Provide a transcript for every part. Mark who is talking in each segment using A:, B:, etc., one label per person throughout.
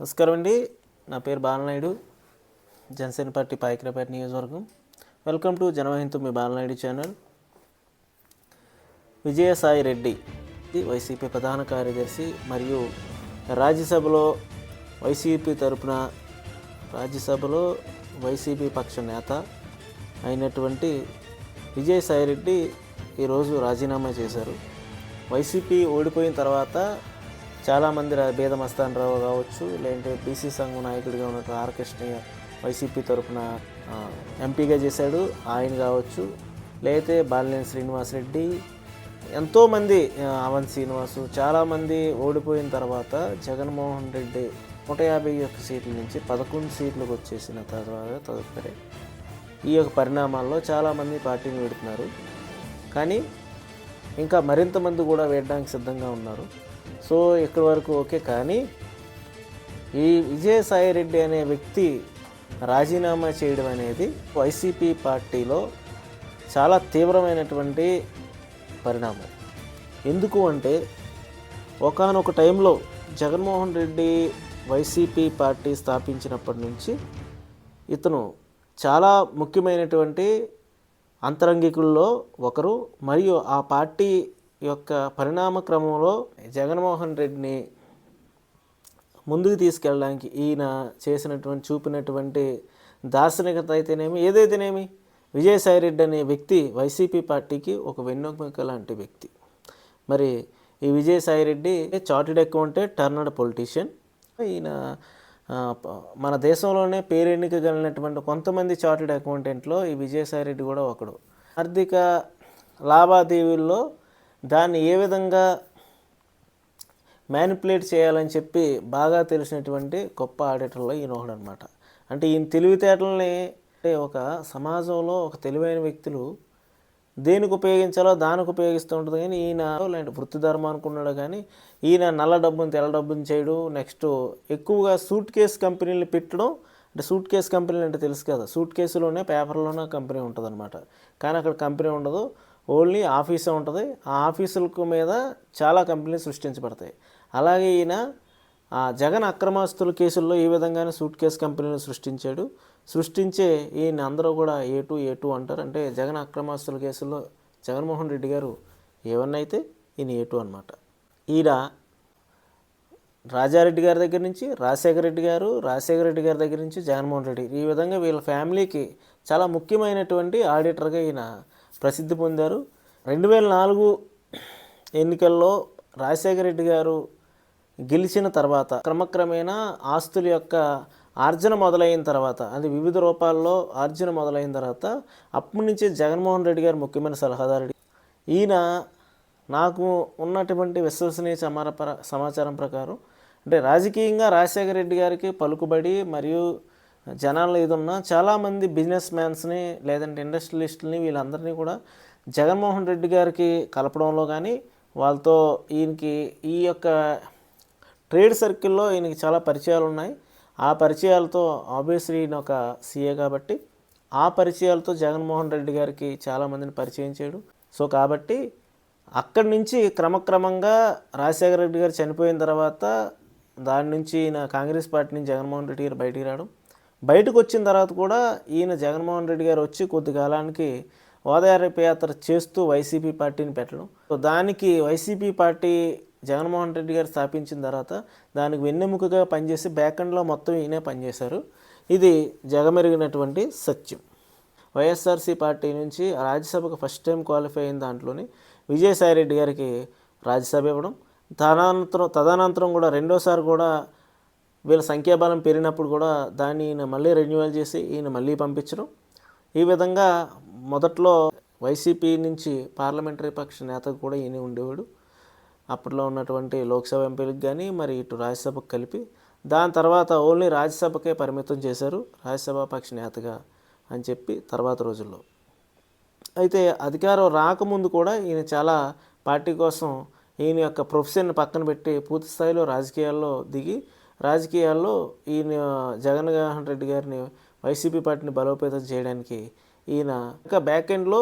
A: నమస్కారం అండి. నా పేరు బాలనాయుడు జనసేన పార్టీ పాయకరాపేట నియోజకవర్గం. వెల్కమ్ టు జనవహింతు మీ బాలనాయుడు ఛానల్ విజయసాయి రెడ్డి వైసీపీ ప్రధాన కార్యదర్శి మరియు రాజ్యసభలో వైసీపీ తరపున రాజ్యసభలో వైసీపీ పక్ష నేత అయినటువంటి విజయసాయి రెడ్డి ఈరోజు రాజీనామా చేశారు. వైసీపీ ఓడిపోయిన తర్వాత చాలామంది రా- బేద మస్తానరావు కావచ్చు లేదంటే బీసీ సంఘం నాయకుడిగా ఉన్న ఆర్కృష్ణయ్య వైసీపీ తరఫున ఎంపీగా చేశాడు ఆయన కావచ్చు లేకపోతే బాలినేని శ్రీనివాసరెడ్డి ఎంతోమంది ఆ, అవంత్ శ్రీనివాసు చాలామంది ఓడిపోయిన తర్వాత జగన్మోహన్ రెడ్డి నూట యాభై ఒక్క సీట్ల నుంచి పదకొండు సీట్లకు వచ్చేసిన తర్వాత తదుపరి ఈ యొక్క పరిణామాల్లో చాలామంది పార్టీని పెడుతున్నారు కానీ ఇంకా మరింత మంది కూడా వేయడానికి సిద్ధంగా ఉన్నారు. సో ఇక్కడి వరకు ఓకే కానీ ఈ విజయసాయి రెడ్డి అనే వ్యక్తి రాజీనామా చేయడం అనేది వైసీపీ పార్టీలో చాలా తీవ్రమైనటువంటి పరిణామం. ఎందుకు అంటే ఒకానొక టైంలో జగన్మోహన్ రెడ్డి వైసీపీ పార్టీ స్థాపించినప్పటి నుంచి ఇతను చాలా ముఖ్యమైనటువంటి అంతరంగికుల్లో ఒకరు మరియు ఆ పార్టీ యొక్క పరిణామ క్రమంలో జగన్మోహన్ రెడ్డిని ముందుకు తీసుకెళ్ళడానికి ఈయన చేసినటువంటి చూపినటువంటి దార్శనికత అయితేనేమి ఏదైతేనేమి విజయసాయి రెడ్డి అనే వ్యక్తి వైసీపీ పార్టీకి ఒక వెన్నెముక లాంటి వ్యక్తి. మరి ఈ Vijayasai Reddy chartered accountant turned politician. ఈయన మన దేశంలోనే పేరెన్నిక కలిగినటువంటి కొంతమంది చార్టెడ్ అకౌంటెంట్లో ఈ విజయసాయి రెడ్డి కూడా ఒకడు. ఆర్థిక లావాదేవీల్లో దాన్ని ఏ విధంగా మ్యానిపులేట్ చేయాలని చెప్పి బాగా తెలిసినటువంటి గొప్ప ఆడిటర్లో ఈయన ఒకడు అనమాట అంటే ఈయన తెలివితేటల్ని ఒక సమాజంలో ఒక తెలివైన వ్యక్తులు దేనికి ఉపయోగించాలో దానికి ఉపయోగిస్తూ ఉంటుంది కానీ ఈయన లేదంటే వృత్తి ధర్మం అనుకున్నాడు కానీ ఈయన నల్ల డబ్బుని తెల్ల డబ్బుని చేయడం నెక్స్ట్ ఎక్కువగా సూట్ కేస్ కంపెనీలు పెట్టడం అంటే సూట్ కేస్ కంపెనీలు అంటే తెలుసు కదా సూట్ కేసులోనే పేపర్లోనే కంపెనీ ఉంటుంది అనమాట కానీ అక్కడ కంపెనీ ఉండదు. ఓన్లీ ఆఫీసే ఉంటుంది. ఆ ఆఫీసులకు మీద చాలా కంపెనీలు సృష్టించబడతాయి. అలాగే ఈయన ఆ జగన్ అక్రమాస్తుల కేసుల్లో ఈ విధంగానే సూట్ కేసు కంపెనీలు సృష్టించాడు. సృష్టించే ఈయన అందరూ కూడా ఏ టూ ఏ టూ అంటారు. అంటే జగన్ అక్రమాస్తుల కేసుల్లో జగన్మోహన్ రెడ్డి గారు ఏవన్నా అయితే ఈయన ఏ టూ అనమాట ఈయన రాజారెడ్డి గారి దగ్గర నుంచి రాజశేఖర రెడ్డి గారు రాజశేఖర రెడ్డి గారి దగ్గర నుంచి జగన్మోహన్ రెడ్డి. ఈ విధంగా వీళ్ళ ఫ్యామిలీకి చాలా ముఖ్యమైనటువంటి ఆడిటర్గా ఈయన ప్రసిద్ధి పొందారు. రెండు వేల నాలుగు ఎన్నికల్లో రాజశేఖర రెడ్డి గారు గెలిచిన తర్వాత క్రమక్రమేణా ఆస్తుల యొక్క ఆర్జన మొదలైన తర్వాత అది వివిధ రూపాల్లో ఆర్జన మొదలైన తర్వాత అప్పటి నుంచి జగన్మోహన్ రెడ్డి గారు ముఖ్యమైన సలహాదారుడు. ఈయన నాకు ఉన్నటువంటి విశ్వసనీయ సమాచారం ప్రకారం అంటే రాజకీయంగా రాజశేఖర రెడ్డి గారికి పలుకుబడి మరియు జనాల్లో ఇది ఉన్నా చాలామంది బిజినెస్ మ్యాన్స్ని లేదంటే ఇండస్ట్రియలిస్టులని వీళ్ళందరినీ కూడా జగన్మోహన్ రెడ్డి గారికి కలపడంలో కానీ వాళ్ళతో ఈయనకి ఈ యొక్క ట్రేడ్ సర్కిల్లో ఈయనకి చాలా పరిచయాలు ఉన్నాయి ఆ పరిచయాలతో ఆబ్వియస్లీ ఈయన ఒక సీఏ కాబట్టి ఆ పరిచయాలతో జగన్మోహన్ రెడ్డి గారికి చాలామందిని పరిచయం చేయడు. సో కాబట్టి అక్కడి నుంచి క్రమక్రమంగా రాజశేఖర రెడ్డి గారు చనిపోయిన తర్వాత దాని నుంచి ఈయన కాంగ్రెస్ పార్టీ నుంచి జగన్మోహన్ రెడ్డి గారు బయటికి రావడం. బయటకు వచ్చిన తర్వాత కూడా ఈయన జగన్మోహన్ రెడ్డి గారు వచ్చి కొద్ది కాలానికి ఓదార్పు యాత్ర చేస్తూ వైసీపీ పార్టీని పెట్టడం. సో దానికి వైసీపీ పార్టీ జగన్మోహన్ రెడ్డి గారు స్థాపించిన తర్వాత దానికి వెన్నెముకగా పనిచేసి బ్యాకండ్లో మొత్తం ఈయనే పనిచేశారు. ఇది జగమెరిగినటువంటి సత్యం. వైఎస్ఆర్సీ పార్టీ నుంచి రాజ్యసభకు ఫస్ట్ టైం క్వాలిఫై అయిన దాంట్లోని విజయసాయి రెడ్డి గారికి రాజ్యసభ ఇవ్వడం. తదనంతరం తదనంతరం కూడా రెండోసారి కూడా వీళ్ళ సంఖ్యాబలం పెరిగినప్పుడు కూడా దాన్ని ఈయన మళ్ళీ రెన్యువల్ చేసి ఈయన మళ్ళీ పంపించడం. ఈ విధంగా మొదట్లో వైసీపీ నుంచి పార్లమెంటరీ పక్ష నేతకు కూడా ఈయన ఉండేవాడు. అప్పట్లో ఉన్నటువంటి లోక్సభ ఎంపీలకు కానీ మరి ఇటు రాజ్యసభకు కలిపి. దాని తర్వాత ఓన్లీ రాజ్యసభకే పరిమితం చేశారు రాజ్యసభ పక్ష నేతగా అని చెప్పి తర్వాత రోజుల్లో. అయితే అధికారం రాకముందు కూడా ఈయన చాలా పార్టీ కోసం ఈయన యొక్క ప్రొఫెషన్ పక్కన పెట్టి పూర్తి స్థాయిలో రాజకీయాల్లో దిగి రాజకీయాల్లో ఈయన జగన్మోహన్ రెడ్డి గారిని వైసీపీ పార్టీని బలోపేతం చేయడానికి ఈయన ఇంకా బ్యాక్ ఎండ్లో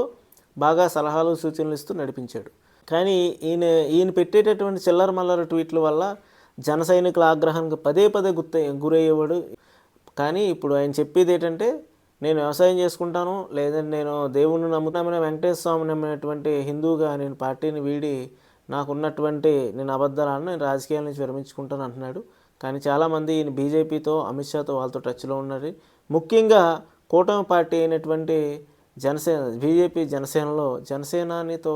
A: బాగా సలహాలు సూచనలు ఇస్తూ నడిపించాడు. కానీ ఈయన ఈయన పెట్టేటటువంటి చిల్లర మల్లర ట్వీట్ల వల్ల జన సైనికుల ఆగ్రహానికి పదే పదే గుర్త గురయ్యేవాడు. కానీ ఇప్పుడు ఆయన చెప్పేది ఏంటంటే నేను వ్యవసాయం చేసుకుంటాను లేదంటే నేను దేవుణ్ణి నమ్ముతామని వెంకటేశ్వర స్వామి నమ్మినటువంటి హిందూగా నేను పార్టీని వీడి నాకున్నటువంటి నేను అబద్ధాలను నేను రాజకీయాల నుంచి విరమించుకుంటాను అంటున్నాడు. కానీ చాలామంది ఈయన బీజేపీతో అమిత్ షాతో వాళ్ళతో టచ్లో ఉన్నారు. ముఖ్యంగా కూటమి పార్టీ అయినటువంటి జనసేన బీజేపీ జనసేనలో జనసేనానితో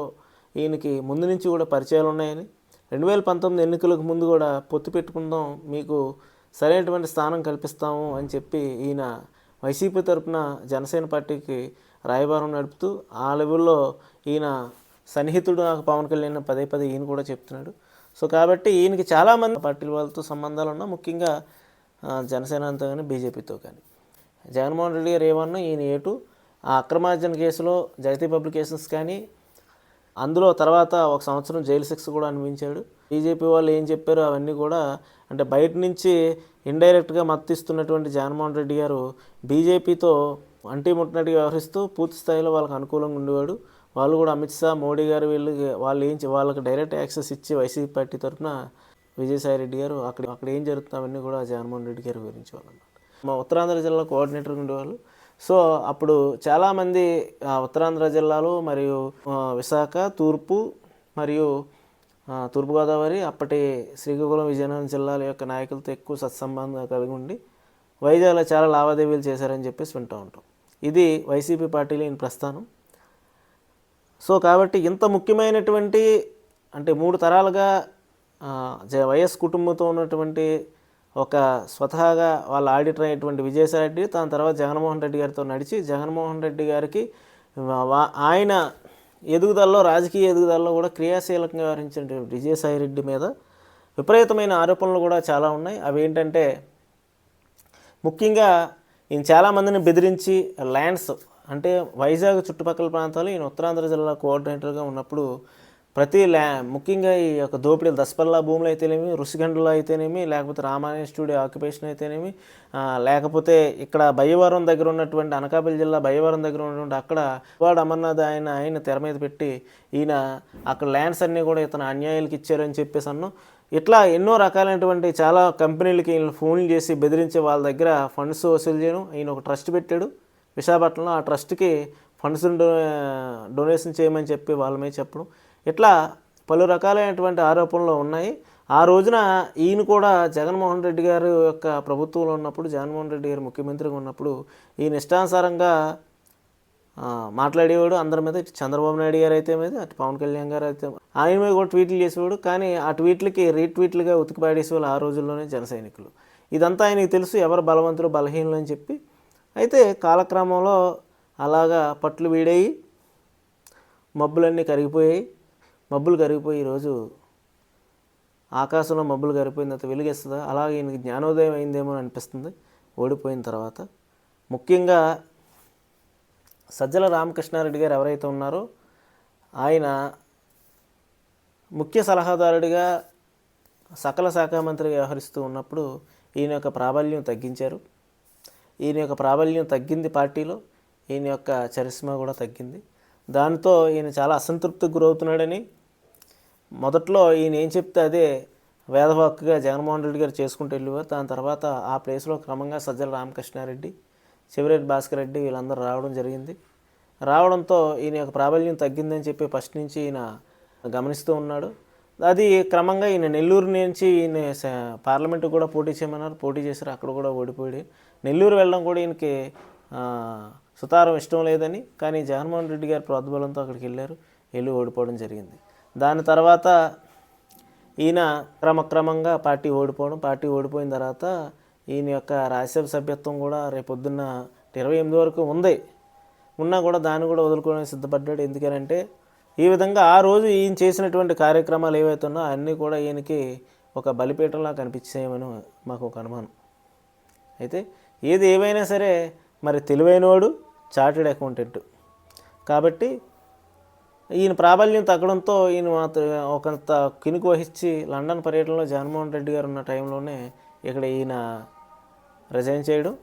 A: ఈయనకి ముందు నుంచి కూడా పరిచయాలు ఉన్నాయని. రెండు వేల పంతొమ్మిది ఎన్నికలకు ముందు కూడా పొత్తు పెట్టుకుందాం మీకు సరైనటువంటి స్థానం కల్పిస్తాము అని చెప్పి ఈయన వైసీపీ తరఫున జనసేన పార్టీకి రాయబారం నడుపుతూ ఆ లెవెల్లో ఈయన సన్నిహితుడు నాకు పవన్ కళ్యాణ్ పదే పదే ఈయన కూడా చెప్తున్నాడు. సో కాబట్టి ఈయనకి చాలామంది పార్టీల వాళ్ళతో సంబంధాలు ఉన్నా ముఖ్యంగా జనసేనతో కానీ బీజేపీతో కానీ జగన్మోహన్ రెడ్డి గారు ఏమన్నా ఈయన ఏటు ఆ అక్రమార్జన కేసులో జగతి పబ్లికేషన్స్ కానీ అందులో తర్వాత ఒక సంవత్సరం జైలు శిక్ష కూడా అనిపించాడు బీజేపీ వాళ్ళు ఏం చెప్పారు అవన్నీ కూడా అంటే బయట నుంచి ఇండైరెక్ట్గా మద్దతిస్తున్నటువంటి జగన్మోహన్ రెడ్డి గారు బీజేపీతో అంటి ముట్టినట్టుగా వ్యవహరిస్తూ పూర్తి స్థాయిలో వాళ్ళకి అనుకూలంగా ఉండేవాడు. వాళ్ళు కూడా అమిత్ షా మోడీ గారు వీళ్ళు వాళ్ళు ఏం వాళ్ళకి డైరెక్ట్ యాక్సెస్ ఇచ్చి వైసీపీ పార్టీ తరఫున విజయసాయి రెడ్డి గారు అక్కడ అక్కడ ఏం జరుగుతుందో అవన్నీ కూడా జగన్మోహన్ రెడ్డి గారు వివరించేవాళ్ళు అన్నమాట మా ఉత్తరాంధ్ర జిల్లా కోఆర్డినేటర్ ఉండేవాళ్ళు. సో అప్పుడు చాలామంది ఉత్తరాంధ్ర జిల్లాలో మరియు విశాఖ తూర్పు మరియు తూర్పుగోదావరి అప్పటి శ్రీకాకుళం విజయనగరం జిల్లాల యొక్క నాయకులతో ఎక్కువ సత్సంబంధం కలిగి ఉండి వైజాగ్లో చాలా లావాదేవీలు చేశారని చెప్పేసి వింటూ ఉంటాం. ఇది వైసీపీ పార్టీలో ఈయన ప్రస్థానం. సో కాబట్టి ఇంత ముఖ్యమైనటువంటి అంటే మూడు తరాలుగా జ- వైఎస్ కుటుంబంతో ఉన్నటువంటి ఒక స్వతహాగా వాళ్ళ ఆడిటర్ అయినటువంటి విజయసాయి రెడ్డి దాని తర్వాత జగన్మోహన్ రెడ్డి గారితో నడిచి జగన్మోహన్ రెడ్డి గారికి వా- ఆయన ఎదుగుదలలో రాజకీయ ఎదుగుదలలో కూడా క్రియాశీలకంగా వ్యవహరించినటువంటి విజయసాయి రెడ్డి మీద విపరీతమైన ఆరోపణలు కూడా చాలా ఉన్నాయి. అవి ఏంటంటే ముఖ్యంగా ఈయన చాలామందిని బెదిరించి ల్యాండ్స్ అంటే వైజాగ్ చుట్టుపక్కల ప్రాంతాలు ఈయన ఉత్తరాంధ్ర జిల్లా కోఆర్డినేటర్గా ఉన్నప్పుడు ప్రతి ల్యా ముఖ్యంగా ఈ యొక్క దోపిడీలు దసపల్లా భూములు అయితేనేమి రుషిగండ్లు అయితేనేమి లేకపోతే రామాయణ స్టూడియో ఆక్యుపేషన్ అయితేనేమి లేకపోతే ఇక్కడ భయవరం దగ్గర ఉన్నటువంటి అనకాపల్లి జిల్లా బయ్యవరం దగ్గర ఉన్నటువంటి అక్కడ వాడు అమర్నాథ్ ఆయన ఆయన తెర మీద పెట్టి ఈయన అక్కడ ల్యాండ్స్ అన్నీ కూడా ఇతను అన్యాయాలకి ఇచ్చారని చెప్పేసి అన్నాం. ఇట్లా ఎన్నో రకాలైనటువంటి చాలా కంపెనీలకి ఈయన ఫోన్లు చేసి బెదిరించి వాళ్ళ దగ్గర ఫండ్స్ వసూలు చేయడం ఈయన ఒక ట్రస్ట్ పెట్టాడు. విశాఖపట్నంలో ఆ ట్రస్ట్కి ఫండ్స్ డొనేషన్ చేయమని చెప్పి వాళ్ళ మీద చెప్పడం. ఇట్లా పలు రకాలైనటువంటి ఆరోపణలు ఉన్నాయి. ఆ రోజున ఈయన కూడా జగన్మోహన్ రెడ్డి గారు యొక్క ప్రభుత్వంలో ఉన్నప్పుడు జగన్మోహన్ రెడ్డి గారు ముఖ్యమంత్రిగా ఉన్నప్పుడు ఈయన ఇష్టానుసారంగా మాట్లాడేవాడు. అందరి మీద ఇటు చంద్రబాబు నాయుడు గారు అయితే మీద అటు పవన్ కళ్యాణ్ గారు అయితే ఆయన మీద కూడా ట్వీట్లు చేసేవాడు. కానీ ఆ ట్వీట్లకి రీట్వీట్లుగా ఉతికి పాడేసేవాళ్ళు ఆ రోజుల్లోనే జన సైనికులు. ఇదంతా ఆయనకి తెలుసు. ఎవరు బలవంతులు బలహీనులు అని చెప్పి అయితే కాలక్రమంలో అలాగా పట్లు వీడాయి మబ్బులన్నీ కరిగిపోయాయి. మబ్బులు కరిగిపోయి ఈరోజు ఆకాశంలో మబ్బులు కరిగిపోయిన తర్వాత వెలుగేస్తుందా? అలాగే ఈయనకి జ్ఞానోదయం అయిందేమో అని అనిపిస్తుంది. ఓడిపోయిన తర్వాత ముఖ్యంగా సజ్జల రామకృష్ణారెడ్డి గారు ఎవరైతే ఉన్నారో ఆయన ముఖ్య సలహాదారుడిగా సకల శాఖ మంత్రిగా వ్యవహరిస్తూ ఉన్నప్పుడు ఈయన యొక్క ప్రాబల్యం తగ్గించారు. ఈయన యొక్క ప్రాబల్యం తగ్గింది పార్టీలో ఈయన యొక్క చరిస్మా కూడా తగ్గింది. దాంతో ఈయన చాలా అసంతృప్తికి గురవుతున్నాడని మొదట్లో ఈయన ఏం చెప్తే అదే వేదవాక్కుగా జగన్మోహన్ రెడ్డి గారు చేసుకుంటూ వెళ్ళేవారు. దాని తర్వాత ఆ ప్లేస్లో క్రమంగా సజ్జల రామకృష్ణారెడ్డి శివరెడ్డి భాస్కర్ రెడ్డి వీళ్ళందరూ రావడం జరిగింది. రావడంతో ఈయన యొక్క ప్రాబల్యం తగ్గిందని చెప్పి ఫస్ట్ నుంచి ఈయన గమనిస్తూ ఉన్నాడు. అది క్రమంగా ఈయన నెల్లూరు నుంచి ఈయన స- కూడా పోటీ చేయమన్నారు. పోటీ చేశారు. అక్కడ కూడా ఓడిపోయాడు. నెల్లూరు వెళ్ళడం కూడా ఈయనకి సుతారం ఇష్టం లేదని కానీ జగన్మోహన్ రెడ్డి గారి ప్రోద్బలంతో అక్కడికి వెళ్ళారు వెళ్ళి ఓడిపోవడం జరిగింది. దాని తర్వాత ఈయన క్రమక్రమంగా పార్టీ ఓడిపోవడం పార్టీ ఓడిపోయిన తర్వాత ఈయన యొక్క రాజ్యసభ సభ్యత్వం కూడా రేపొద్దున్న ఇరవై ఎనిమిది వరకు ఉంది. ఉన్నా కూడా దాన్ని కూడా వదులుకోవడానికి సిద్ధపడ్డాడు. ఎందుకనంటే ఈ విధంగా ఆ రోజు ఈయన చేసినటువంటి కార్యక్రమాలు ఏవైతే ఉన్నాయో అన్నీ కూడా ఈయనకి ఒక బలిపీఠంలా కనిపించాయమని మాకు ఒక అనుమానం. అయితే ఏది ఏవైనా సరే మరి తెలివైనవాడు చార్టెడ్ అకౌంటెంట్. కాబట్టి ఈయన ప్రాబల్యం తగ్గడంతో ఈయన మాత్రం ఒకంత కినుకు వహించి లండన్ పర్యటనలో జగన్మోహన్ రెడ్డి గారు ఉన్న టైంలోనే ఇక్కడ ఈయన రిజైన్ చేయడం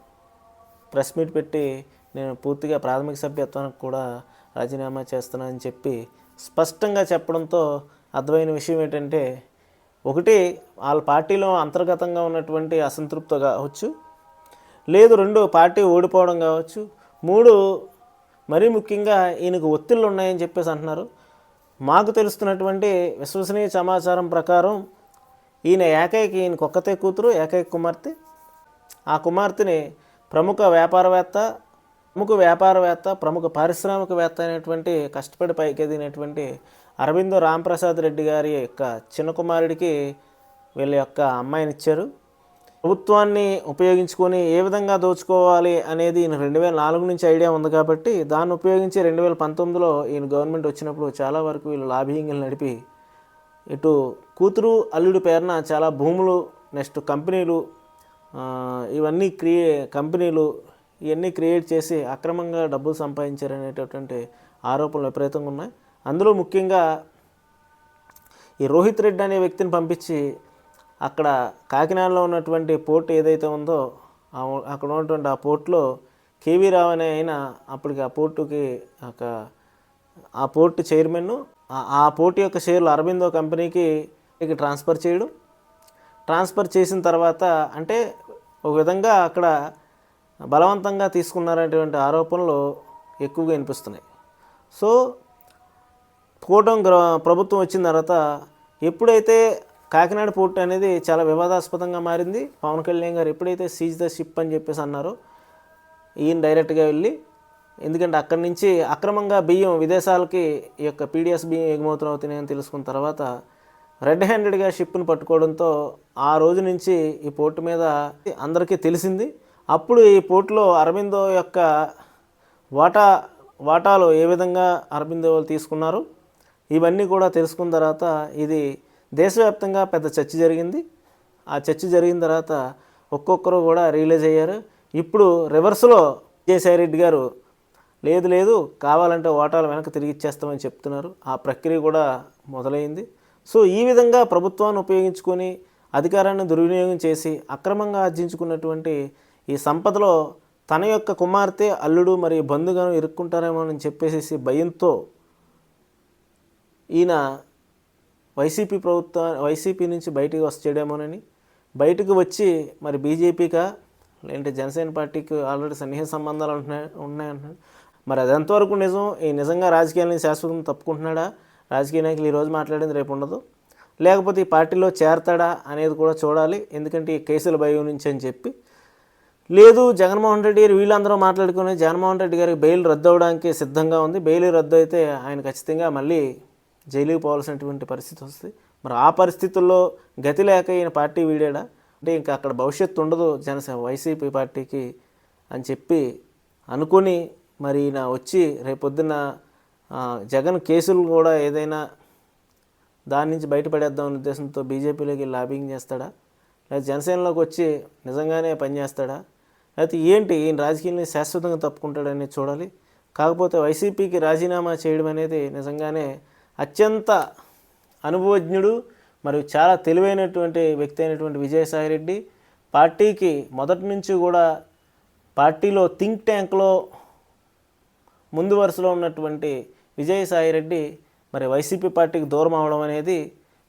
A: ప్రెస్ మీట్ పెట్టి నేను పూర్తిగా ప్రాథమిక సభ్యత్వానికి కూడా రాజీనామా చేస్తున్నానని చెప్పి స్పష్టంగా చెప్పడంతో అర్థమైన విషయం ఏంటంటే ఒకటి వాళ్ళ పార్టీలో అంతర్గతంగా ఉన్నటువంటి అసంతృప్తి కావచ్చు లేదు రెండు పార్టీ ఓడిపోవడం కావచ్చు. మూడు మరీ ముఖ్యంగా ఈయనకు ఒత్తిళ్ళు ఉన్నాయని చెప్పేసి అంటున్నారు. మాకు తెలుస్తున్నటువంటి విశ్వసనీయ సమాచారం ప్రకారం ఈయన ఏకైక ఈయన ఒక్కతే కూతురు ఏకైక కుమార్తె. ఆ కుమార్తెని ప్రముఖ వ్యాపారవేత్త ప్రముఖ వ్యాపారవేత్త ప్రముఖ పారిశ్రామికవేత్త అయినటువంటి కష్టపడి పైకెదిగినటువంటి అరవిందో రాంప్రసాద్ రెడ్డి గారి యొక్క చిన్న కుమారుడికి వీళ్ళ యొక్క అమ్మాయిని ఇచ్చారు ప్రభుత్వాన్ని ఉపయోగించుకొని ఏ విధంగా దోచుకోవాలి అనేది ఈయన రెండు వేల నాలుగు నుంచి ఐడియా ఉంది కాబట్టి దాన్ని ఉపయోగించి రెండు వేల పంతొమ్మిదిలో ఈయన గవర్నమెంట్ వచ్చినప్పుడు చాలా వరకు వీళ్ళు లాబింగ్లు నడిపి ఇటు కూతురు అల్లుడి పేరున చాలా భూములు నెక్స్ట్ కంపెనీలు ఇవన్నీ క్రియే కంపెనీలు ఇవన్నీ క్రియేట్ చేసి అక్రమంగా డబ్బులు సంపాదించారనేటటువంటి ఆరోపణలు విపరీతంగా ఉన్నాయి. అందులో ముఖ్యంగా ఈ రోహిత్ రెడ్డి అనే వ్యక్తిని పంపించి అక్కడ కాకినాడలో ఉన్నటువంటి పోర్ట్ ఏదైతే ఉందో అక్కడ ఉన్నటువంటి ఆ పోర్ట్లో కేవీ రావు అనే ఆయన అప్పటికి ఆ పోర్టుకి ఒక ఆ పోర్టు చైర్మన్ ఆ పోర్టు యొక్క షేర్లు అరబిందో కంపెనీకి ఇక ట్రాన్స్ఫర్ చేయడం. ట్రాన్స్ఫర్ చేసిన తర్వాత అంటే ఒక విధంగా అక్కడ బలవంతంగా తీసుకున్నారనేటువంటి ఆరోపణలు ఎక్కువగా వినిపిస్తున్నాయి. సో కూటమి ప్రభుత్వం వచ్చిన తర్వాత ఎప్పుడైతే కాకినాడ పోర్ట్ అనేది చాలా వివాదాస్పదంగా మారింది. పవన్ కళ్యాణ్ గారు ఎప్పుడైతే సీజ్ ద షిప్ అని చెప్పేసి అన్నారో ఈయన డైరెక్ట్గా వెళ్ళి ఎందుకంటే అక్కడి నుంచి అక్రమంగా బియ్యం విదేశాలకి ఈ యొక్క పీడిఎస్ బియ్యం ఎగుమతులు అవుతున్నాయని తెలుసుకున్న తర్వాత రెడ్ హ్యాండెడ్గా షిప్ను పట్టుకోవడంతో ఆ రోజు నుంచి ఈ పోర్టు మీద అందరికీ తెలిసింది. అప్పుడు ఈ పోర్టులో అరవిందో యొక్క వాటా వాటాలు ఏ విధంగా అరవిందో వాళ్ళు తీసుకున్నారు ఇవన్నీ కూడా తెలుసుకున్న తర్వాత ఇది దేశవ్యాప్తంగా పెద్ద చర్చ జరిగింది. ఆ చర్చ జరిగిన తర్వాత ఒక్కొక్కరు కూడా రియలైజ్ అయ్యారు. ఇప్పుడు రివర్స్లో విజయసాయి రెడ్డి గారు లేదు లేదు కావాలంటే ఓటాలు వెనక్కి తిరిగి ఇచ్చేస్తామని చెప్తున్నారు. ఆ ప్రక్రియ కూడా మొదలైంది. సో ఈ విధంగా ప్రభుత్వాన్ని ఉపయోగించుకొని అధికారాన్ని దుర్వినియోగం చేసి అక్రమంగా ఆర్జించుకున్నటువంటి ఈ సంపదలో తన యొక్క కుమార్తె అల్లుడు మరియు బంధుగాను ఇరుక్కుంటారేమో అని చెప్పేసి భయంతో ఈయన వైసీపీ ప్రభుత్వ వైసీపీ నుంచి బయటకు వచ్చేయడేమోనని బయటకు వచ్చి మరి బీజేపీకా? లేదంటే జనసేన పార్టీకి ఆల్రెడీ సన్నిహిత సంబంధాలు ఉంటున్నాయి ఉన్నాయంటున్నాడు. మరి అది ఎంతవరకు నిజం? ఈ నిజంగా రాజకీయాలను శాశ్వతం తప్పుకుంటున్నాడా? రాజకీయ నాయకులు ఈరోజు మాట్లాడింది రేపు ఉండదు. లేకపోతే ఈ పార్టీలో చేరతాడా అనేది కూడా చూడాలి. ఎందుకంటే ఈ కేసుల భయం నుంచి అని చెప్పి. లేదు జగన్మోహన్ రెడ్డి గారు వీళ్ళందరూ మాట్లాడుకుని జగన్మోహన్ రెడ్డి గారికి బెయిల్ రద్దు అవడానికి సిద్ధంగా ఉంది. బెయిల్ రద్దు అయితే ఆయన ఖచ్చితంగా మళ్ళీ జైలుకి పోవాల్సినటువంటి పరిస్థితి వస్తుంది. మరి ఆ పరిస్థితుల్లో గతి లేక ఈయన పార్టీ వీడాడా? అంటే ఇంకా అక్కడ భవిష్యత్తు ఉండదు జనసేన వైసీపీ పార్టీకి అని చెప్పి అనుకొని మరి ఈయన వచ్చి రేపొద్దున జగన్ కేసులు కూడా ఏదైనా దాని నుంచి బయటపడేద్దాం అనే ఉద్దేశంతో బీజేపీలోకి లాబింగ్ చేస్తాడా? లేదా జనసేనలోకి వచ్చి నిజంగానే పనిచేస్తాడా లేకపోతే ఏంటి ఈయన రాజకీయాన్ని శాశ్వతంగా తప్పుకుంటాడనేది చూడాలి? కాకపోతే వైసీపీకి రాజీనామా చేయడం అనేది నిజంగానే అత్యంత అనుభవజ్ఞుడు మరియు చాలా తెలివైనటువంటి వ్యక్తి అయినటువంటి విజయసాయిరెడ్డి పార్టీకి మొదటి నుంచి కూడా పార్టీలో థింక్ ట్యాంక్లో ముందు వరుసలో ఉన్నటువంటి విజయసాయిరెడ్డి మరి వైసీపీ పార్టీకి దూరం అవడం అనేది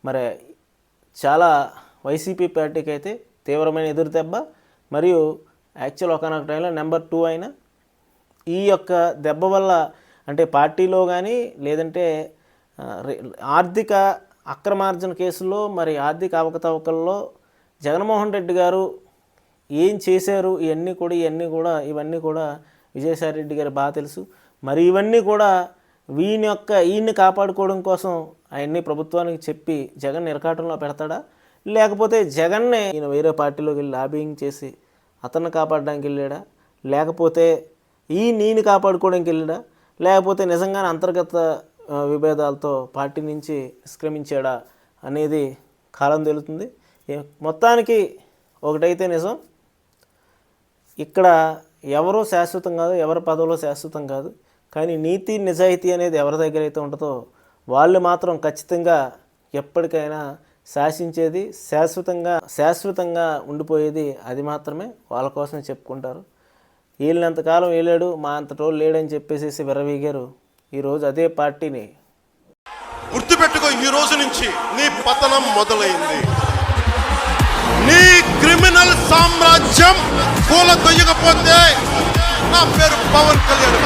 A: మరి చాలా వైసీపీ పార్టీకి అయితే తీవ్రమైన ఎదురు దెబ్బ మరియు యాక్చువల్ ఒకనొక టైంలో నెంబర్ టూ అయిన ఈ యొక్క దెబ్బ వల్ల అంటే పార్టీలో కానీ లేదంటే ఆర్థిక అక్రమార్జన కేసుల్లో మరి ఆర్థిక అవకతవకల్లో జగన్మోహన్ రెడ్డి గారు ఏం చేశారు ఇవన్నీ కూడా ఇవన్నీ కూడా ఇవన్నీ కూడా విజయసాయి రెడ్డి గారు బాగా తెలుసు. మరి ఇవన్నీ కూడా వీని యొక్క ఈయన్ని కాపాడుకోవడం కోసం ఆయన్ని ప్రభుత్వానికి చెప్పి జగన్ ఇరకాటంలో పెడతాడా? లేకపోతే జగన్నే ఈయన వేరే పార్టీలోకి వెళ్ళి లాబింగ్ చేసి అతన్ని కాపాడడానికి వెళ్ళాడా? లేకపోతే ఈ నీని కాపాడుకోవడానికి వెళ్ళాడా? లేకపోతే నిజంగానే అంతర్గత విభేదాలతో పార్టీ నుంచి నిష్క్రమించాడా అనేది కాలం తెలుతుంది. మొత్తానికి ఒకటైతే నిజం. ఇక్కడ ఎవరో శాశ్వతం కాదు ఎవరి పదవులో శాశ్వతం కాదు. కానీ నీతి నిజాయితీ అనేది ఎవరి దగ్గర అయితే ఉంటుందో వాళ్ళు మాత్రం ఖచ్చితంగా ఎప్పటికైనా శాసించేది శాశ్వతంగా శాశ్వతంగా ఉండిపోయేది అది మాత్రమే వాళ్ళ కోసమే చెప్పుకుంటారు. వీళ్ళంతకాలం వీళ్ళాడు మా అంతటోళ్ళు లేడని చెప్పేసి విరవీగారు ఈరోజు అదే పార్టీని
B: గుర్తుపెట్టుకో ఈ రోజు నుంచి నీ పతనం మొదలైంది. నీ క్రిమినల్ సామ్రాజ్యం కూల తొయ్యకపోతే నా పేరు పవన్ కళ్యాణ్.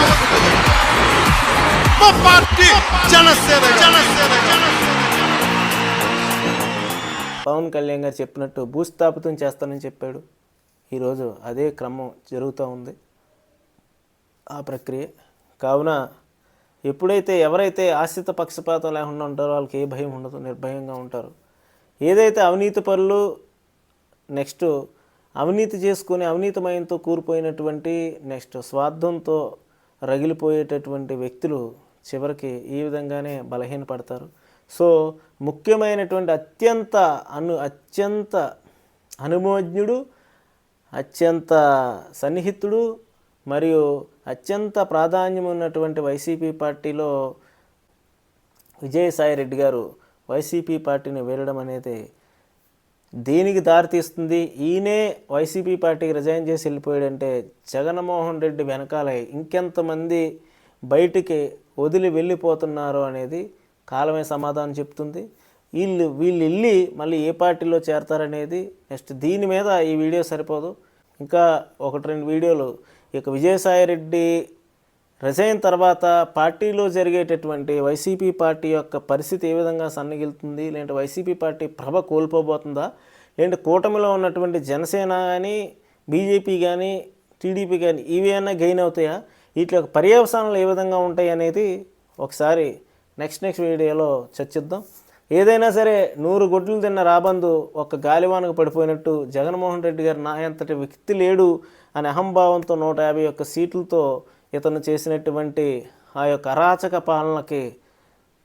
B: మా పార్టీ జనసేన జనసేన
A: పవన్ కళ్యాణ్ గారు చెప్పినట్టు భూస్థాపితం చేస్తానని చెప్పాడు. ఈరోజు అదే క్రమం జరుగుతూ ఉంది. ఆ ప్రక్రియ. కావున ఎప్పుడైతే ఎవరైతే ఆశ్రిత పక్షపాతం లేకుండా ఉంటారో వాళ్ళకి ఏ భయం ఉండదు నిర్భయంగా ఉంటారు. ఏదైతే అవినీతి పనులు నెక్స్ట్ అవినీతి చేసుకుని అవినీతమయంతో కూరిపోయినటువంటి నెక్స్ట్ స్వార్థంతో రగిలిపోయేటటువంటి వ్యక్తులు చివరికి ఈ విధంగానే బలహీనపడతారు. సో ముఖ్యమైనటువంటి అత్యంత అను అత్యంత అనుమోజ్ఞుడు అత్యంత సన్నిహితుడు మరియు అత్యంత ప్రాధాన్యం ఉన్నటువంటి వైసీపీ పార్టీలో విజయసాయి రెడ్డి గారు వైసీపీ పార్టీని వీడడం అనేది దేనికి దారితీస్తుంది. ఈయనే వైసీపీ పార్టీకి రిజైన్ చేసి వెళ్ళిపోయాడంటే జగన్మోహన్ రెడ్డి వెనకాల ఇంకెంతమంది బయటికి వదిలి వెళ్ళిపోతున్నారు అనేది కాలమే సమాధానం చెప్తుంది. వీళ్ళు వీళ్ళు వెళ్ళి మళ్ళీ ఏ పార్టీలో చేరతారనేది నెక్స్ట్ దీని మీద ఈ వీడియో సరిపోదు. ఇంకా ఒకటి రెండు వీడియోలు ఇక విజయసాయి రెడ్డి రిజైన్ తర్వాత పార్టీలో జరిగేటటువంటి వైసీపీ పార్టీ యొక్క పరిస్థితి ఏ విధంగా సన్నగిలుతుంది లేదంటే వైసీపీ పార్టీ ప్రభ కోల్పోబోతుందా? లేదంటే కూటమిలో ఉన్నటువంటి జనసేన కానీ బీజేపీ కానీ టీడీపీ కానీ ఇవేమైనా గెయిన్ అవుతాయా? వీటి యొక్క పర్యవసానాలు ఏ విధంగా ఉంటాయి అనేది ఒకసారి నెక్స్ట్ నెక్స్ట్ వీడియోలో చర్చిద్దాం. ఏదైనా సరే నూరు గొడ్లు తిన్న రాబందు ఒక్క గాలివానకు పడిపోయినట్టు జగన్మోహన్ రెడ్డి గారు నా ఎంతటి వ్యక్తి లేడు అనే అహంభావంతో నూట యాభై ఒక్క సీట్లతో ఇతను చేసినటువంటి ఆ యొక్క అరాచక పాలనకి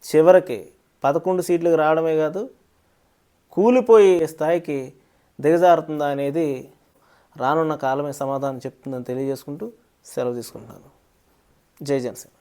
A: చివరికి పదకొండు సీట్లకు రావడమే కాదు కూలిపోయే స్థాయికి దిగజారుతుందా అనేది రానున్న కాలమే సమాధానం చెప్తుందని తెలియజేసుకుంటూ సెలవు తీసుకుంటున్నాను. జై జనసేన.